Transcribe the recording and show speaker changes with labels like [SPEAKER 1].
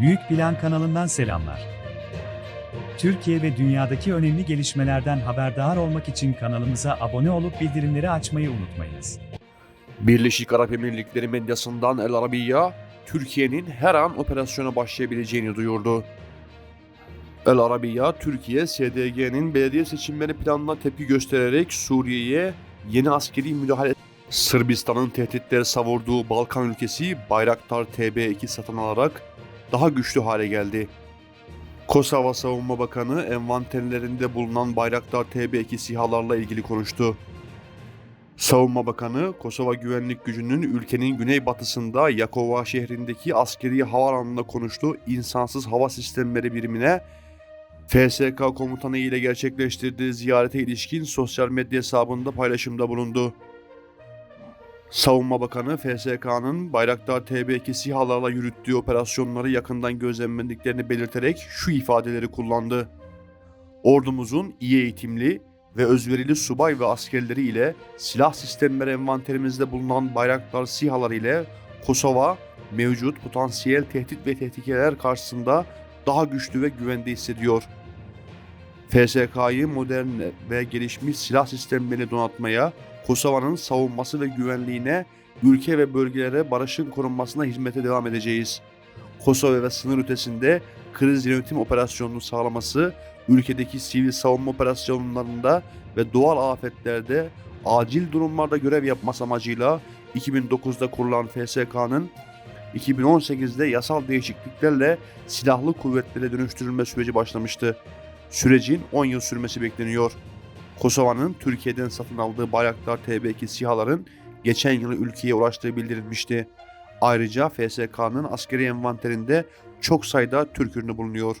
[SPEAKER 1] Büyük Plan kanalından selamlar. Türkiye ve dünyadaki önemli gelişmelerden haberdar olmak için kanalımıza abone olup bildirimleri açmayı unutmayınız.
[SPEAKER 2] Birleşik Arap Emirlikleri medyasından El Arabiya, Türkiye'nin her an operasyona başlayabileceğini duyurdu. El Arabiya, Türkiye, SDG'nin belediye seçimleri planına tepki göstererek Suriye'ye yeni askeri müdahale Sırbistan'ın tehditleri savurduğu Balkan ülkesi Bayraktar TB2 satın alarak daha güçlü hale geldi. Kosova Savunma Bakanı envanterlerinde bulunan Bayraktar TB2 SİHA'larla ilgili konuştu. Savunma Bakanı, Kosova Güvenlik Gücü'nün ülkenin güneybatısında Yakova şehrindeki askeri havaalanında konuştu. İnsansız hava sistemleri birimine FSK komutanı ile gerçekleştirdiği ziyarete ilişkin sosyal medya hesabında paylaşımda bulundu. Savunma Bakanı FSK'nın Bayraktar TB2 SİHA'larla yürüttüğü operasyonları yakından gözlemlediklerini belirterek şu ifadeleri kullandı. Ordumuzun iyi eğitimli, ve özverili subay ve askerleri ile silah sistemleri envanterimizde bulunan bayraklar SİHA'lar ile Kosova mevcut potansiyel tehdit ve tehlikeler karşısında daha güçlü ve güvende hissediyor. FSK'yı modern ve gelişmiş silah sistemlerini donatmaya, Kosova'nın savunması ve güvenliğine, ülke ve bölgelere barışın korunmasına hizmete devam edeceğiz. Kosova ve sınır ötesinde kriz yönetim operasyonunu sağlaması ülkedeki sivil savunma operasyonlarında ve doğal afetlerde acil durumlarda görev yapması amacıyla 2009'da kurulan FSK'nın 2018'de yasal değişikliklerle silahlı kuvvetlere dönüştürülme süreci başlamıştı. Sürecin 10 yıl sürmesi bekleniyor. Kosova'nın Türkiye'den satın aldığı Bayraktar TB2 SİHA'ların geçen yıl ülkeye ulaştığı bildirilmişti. Ayrıca FSK'nın askeri envanterinde çok sayıda Türk ürünü bulunuyor.